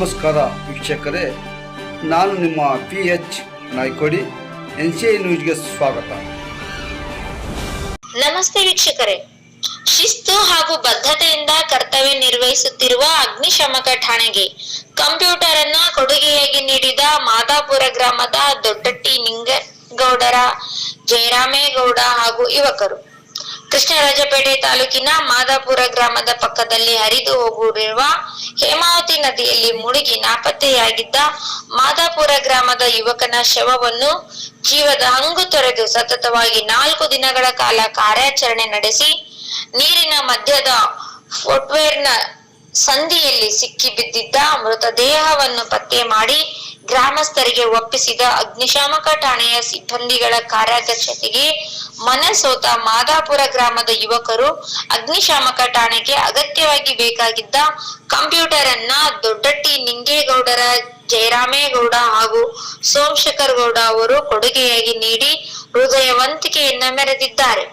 ನಮಸ್ಕಾರ ವೀಕ್ಷಕರೇ, ನಾನು ನಿಮ್ಮ P H Naikodi N C I ನ್ಯೂಸ್ಗೆ ಸ್ವಾಗತ. ನಮಸ್ತೆ ವೀಕ್ಷಕರೇ. ಶಿಸ್ತು ಹಾಗೂ ಬದ್ಧತೆಯಿಂದ ಕರ್ತವ್ಯ ನಿರ್ವಹಿಸುತ್ತಿರುವ ಅಗ್ನಿಶಾಮಕ ಠಾಣೆಗೆ ಕಂಪ್ಯೂಟರ್ ಅನ್ನ ಕೊಡುಗೆಯಾಗಿ ನೀಡಿದ ಮಾದಾಪುರ ಗ್ರಾಮದ ದೊಡ್ಡಟ್ಟಿ ನಿಂಗಗೌಡರ ಜಯರಾಮೇಗೌಡ ಹಾಗೂ ಯುವಕರು. ಕೃಷ್ಣರಾಜಪೇಟೆ ತಾಲೂಕಿನ ಮಾದಾಪುರ ಗ್ರಾಮದ ಪಕ್ಕದಲ್ಲಿ ಹರಿದು ಹೋಗುವ ಹೇಮಾವತಿ ನದಿಯಲ್ಲಿ ಮುಳುಗಿ ನಾಪತ್ತೆಯಾಗಿದ್ದ ಮಾದಾಪುರ ಗ್ರಾಮದ ಯುವಕನ ಶವವನ್ನು ಜೀವದ ಹಂಗು ತೊರೆದು ಸತತವಾಗಿ ನಾಲ್ಕು ದಿನಗಳ ಕಾಲ ಕಾರ್ಯಾಚರಣೆ ನಡೆಸಿ ನೀರಿನ ಮಧ್ಯದ ಫುಟ್ವೇರ್ನ ಸಂಧಿಯಲ್ಲಿ ಸಿಕ್ಕಿ ಬಿದ್ದಿದ್ದ ಮೃತದೇಹವನ್ನು ಪತ್ತೆ ಮಾಡಿ ಗ್ರಾಮಸ್ಥರಿಗೆ ಒಪ್ಪಿಸಿದ ಅಗ್ನಿಶಾಮಕ ಠಾಣೆಯ ಸಿಬ್ಬಂದಿಗಳ ಕಾರ್ಯಾಧ್ಯಕ್ಷತೆಗೆ ಮನಸೋತ ಮಾದಾಪುರ ಗ್ರಾಮದ ಯುವಕರು ಅಗ್ನಿಶಾಮಕ ಠಾಣೆಗೆ ಅಗತ್ಯವಾಗಿ ಬೇಕಾಗಿದ್ದ ಕಂಪ್ಯೂಟರ್ ಅನ್ನ ದೊಡ್ಡಟ್ಟಿ ನಿಂಗೇಗೌಡರ, ಜಯರಾಮೇಗೌಡ ಹಾಗೂ ಸೋಮಶೇಖರ್ ಗೌಡ ಅವರು ಕೊಡುಗೆಯಾಗಿ ನೀಡಿ ಹೃದಯವಂತಿಕೆಯನ್ನ ಮೆರೆದಿದ್ದಾರೆ.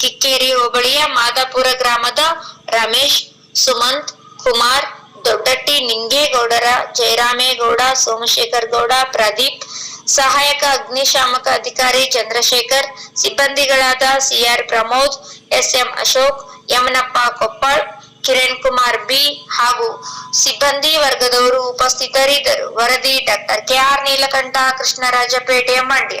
ಕಿಕ್ಕೇರಿ ಹೋಬಳಿಯ ಮಾದಾಪುರ ಗ್ರಾಮದ ರಮೇಶ್, ಸುಮಂತ್, ಕುಮಾರ್ ದೊಡ್ಡಟ್ಟಿ ನಿಂಗೇಗೌಡರ, ಜಯರಾಮೇಗೌಡ ಸೋಮಶೇಖರ್ ಗೌಡ ಪ್ರದೀಪ್, ಸಹಾಯಕ, ಅಗ್ನಿಶಾಮಕ ಅಧಿಕಾರಿ Chandrashekhar, ಸಿಬ್ಬಂದಿಗಳಾದ CR Pramod, SM Ashok, Yamanappa Koppal Kiran Kumar B ಹಾಗೂ ಸಿಬ್ಬಂದಿ ವರ್ಗದವರು ಉಪಸ್ಥಿತರಿದ್ದರು. ವರದಿ ಡಾಕ್ಟರ್ ಕೆಆರ್ ನೀಲಕಂಠ ಕೃಷ್ಣರಾಜಪೇಟೆ ಮಂಡ್ಯ.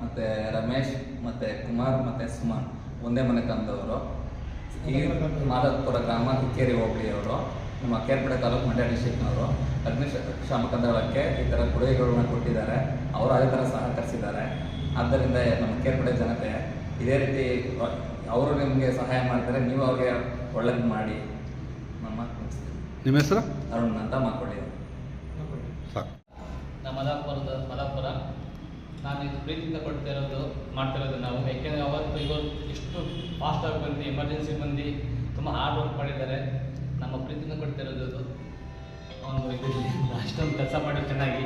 ಮತ್ತು ರಮೇಶ್ ಮತ್ತು ಕುಮಾರ್ ಮತ್ತು ಸುಮನ್ ಒಂದೇ ಮನೆ ತಂದವರು ಈ ಮಾದಪುರ ಗ್ರಾಮ ಹಿಕ್ಕೇರಿ ಹೋಬಳಿಯವರು ನಮ್ಮ ಕೇರ್ಪಡೆ ತಾಲೂಕು ಮಂಡ್ಯ ಡಿಸ್ಟ್ರಿಕ್ನವರು ಅಗ್ನಿಶಾಮಕ ದಳಕ್ಕೆ ಈ ಥರ ಕೊಡುಗೆಗಳನ್ನ ಕೊಟ್ಟಿದ್ದಾರೆ. ಅವರು ಅದೇ ಥರ ಸಹಕರಿಸಿದ್ದಾರೆ. ಆದ್ದರಿಂದ ನಮ್ಮ ಕೇರ್ಪಡೆ ಜನತೆ ಇದೇ ರೀತಿ ಅವರು ನಿಮಗೆ ಸಹಾಯ ಮಾಡ್ತಾರೆ ನೀವು ಅವ್ರಿಗೆ ಒಳ್ಳೇದು ಮಾಡಿ. ನಮ್ಮ ನಿಮ್ಮ ಹೆಸರು? ಅರುಣ್ ಅಂತ ಮಾಡ್ಕೊಳ್ಳಿ ನಮ್ಮ ಮದಾಪುರದ ಮದಾಪುರ ನಾನು ಇದು ಪ್ರೀತಿಯಿಂದ ಕೊಡ್ತಿರೋದು ಮಾಡ್ತಿರೋದು ನಾವು. ಯಾಕೆಂದರೆ ಅವತ್ತು ಇವತ್ತು ಫಾಸ್ಟ್ ಆಗಿ ಬಂದು ಎಮರ್ಜೆನ್ಸಿ ಬಂದು ತುಂಬ ಹಾರ್ಡ್ ವರ್ಕ್ ಮಾಡಿದ್ದಾರೆ. ನಮ್ಮ ಪ್ರೀತಿಯಿಂದ ಕೊಡ್ತಿರೋದು ಅದು. ಒಂದು ಇದರಲ್ಲಿ ಅಷ್ಟೊಂದು ಕೆಲಸ ಮಾಡಿ ಚೆನ್ನಾಗಿ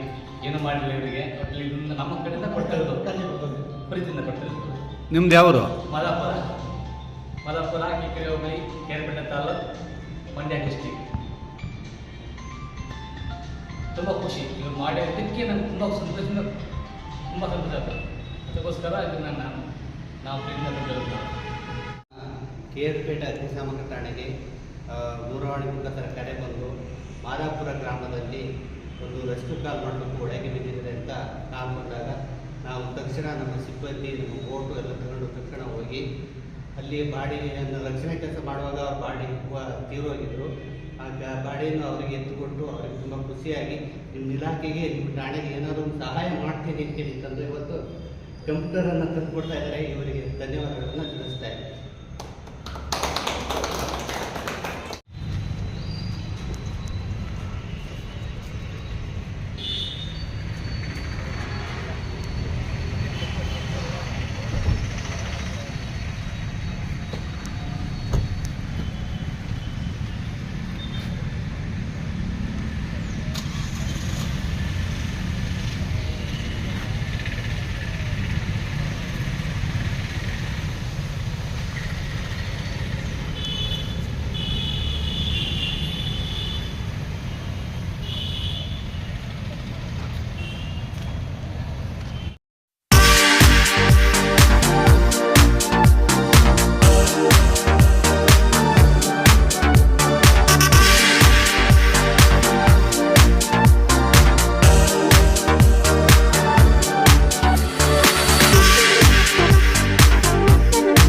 ಏನು ಮಾಡಿಲ್ಲ ಇವರಿಗೆ. ಒಟ್ಟು ನಮ್ಮ ಕಡೆಯಿಂದ ಕೊಡ್ತಿರೋದು. ಪ್ರೀತಿಯಿಂದ ಕೊಡ್ತಿರೋದು. ನಿಮ್ದು ಯಾವರು? ಮದಾಪುರ ಮದಾಪುರ ಕಿಕ್ಕರೆ ಹೋಬಳಿ ಕೇರ್ಪೇಟೆ ತಾಲೂಕು ಮಂಡ್ಯ ಡಿಸ್ಟಿಕ್ ತುಂಬ ಖುಷಿ. ಇವ್ರು ಮಾಡಿದ್ದಕ್ಕೆ ನನಗೆ ತುಂಬ ಸಂತೋಷದಿಂದ ತುಂಬ ಸಂತೋಷ ಆಯ್ತು ಅದಕ್ಕೋಸ್ಕರ ಇದನ್ನು ನಾನು ನಾವು ಕೆ ಎಸ್ ಪೇಟೆ ಅಗ್ನಿಶಾಮಕ ಠಾಣೆಗೆ ದೂರವಾಣಿ ಮುಖಾಂತರ ಕರೆ ಬಂದು ಮಾದಾಪುರ ಗ್ರಾಮದಲ್ಲಿ ಒಂದು ರೆಸ್ಕ್ಯೂ ಕಾಲ್ ಮಾಡಬೇಕು ಒಳಗೆ ಬಿದ್ದಿದೆ ಅಂತ ಕಾಲ್ ಬಂದಾಗ ನಾವು ತಕ್ಷಣ ನಮ್ಮ ಸಿಬ್ಬಂದಿ, ನಮ್ಮ ಬೋಟು ಎಲ್ಲ ತಗೊಂಡು ತಕ್ಷಣ ಹೋಗಿ ಅಲ್ಲಿ ಬಾಡಿಯನ್ನು ರಕ್ಷಣೆ ಕೆಲಸ ಮಾಡುವಾಗ ಬಾಡಿ ತುಂಬ ತೀವ್ರವಾಗಿದ್ದರು ಆಗ ಬಾಡಿಯನ್ನು ಅವರಿಗೆ ಎತ್ತುಕೊಟ್ಟು ಅವರಿಗೆ ತುಂಬ ಖುಷಿಯಾಗಿ, ನಿಮ್ಮ ಇಲಾಖೆಗೆ, ನಿಮ್ಮ ಠಾಣೆಗೆ ಏನಾದರೂ ಸಹಾಯ ಮಾಡ್ತೀನಿ ತಂದು ಇವತ್ತು ಕಂಪ್ಯೂಟರನ್ನು ತಂದು ಕೊಡ್ತಾ ಇದ್ದಾರೆ. ಇವರಿಗೆ ಧನ್ಯವಾದಗಳನ್ನು